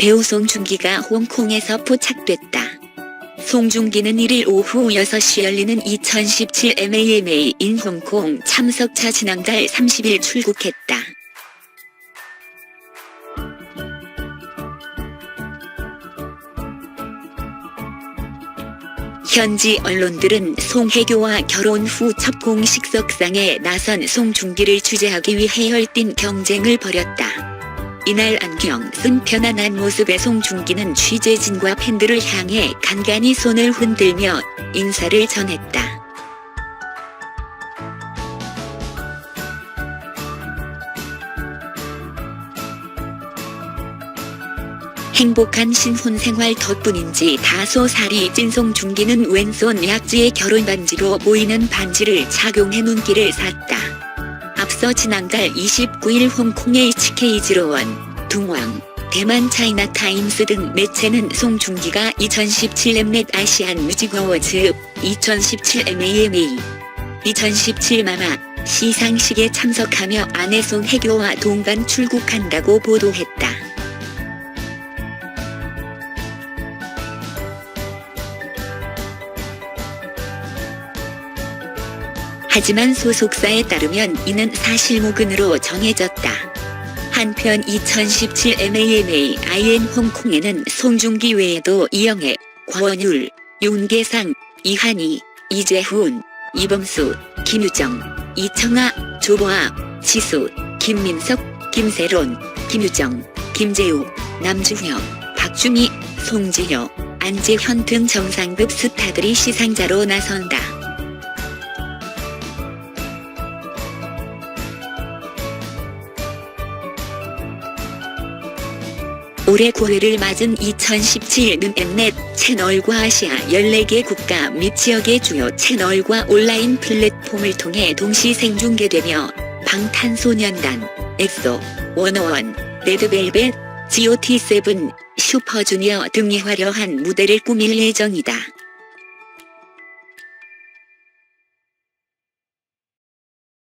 배우 송중기가 홍콩에서 포착됐다. 송중기는 1일 오후 6시 열리는 2017 MAMA 인 홍콩 참석차 지난달 30일 출국했다. 현지 언론들은 송혜교와 결혼 후 첫 공식 석상에 나선 송중기를 취재하기 위해 열띤 경쟁을 벌였다. 이날 안경 쓴 편안한 모습의 송중기는 취재진과 팬들을 향해 간간히 손을 흔들며 인사를 전했다. 행복한 신혼 생활 덕분인지 다소 살이 찐 송중기는 왼손 약지에 결혼 반지로 보이는 반지를 착용해 눈길을 샀다. 앞서 지난달 29일 홍콩의 HK지로원, 둥왕, 대만 차이나 타임스 등 매체는 송중기가 2017 엠넷 아시안 뮤직 어워즈, 2017 MAMA, 2017 마마 시상식에 참석하며 아내 송혜교와 동반 출국한다고 보도했다. 하지만 소속사에 따르면 이는 사실무근으로 정해졌다. 한편 2017 MAMA IN 홍콩에는 송중기 외에도 이영애, 권율, 윤계상, 이한희, 이재훈, 이범수, 김유정, 이청아, 조보아, 지수, 김민석, 김세론, 김유정, 김재우, 남주혁, 박주미, 송지효, 안재현 등 정상급 스타들이 시상자로 나선다. 올해 9회를 맞은 2017는 엠넷 채널과 아시아 14개 국가 및 지역의 주요 채널과 온라인 플랫폼을 통해 동시 생중계되며 방탄소년단, 엑소, 워너원, 레드벨벳, GOT7, 슈퍼주니어 등이 화려한 무대를 꾸밀 예정이다.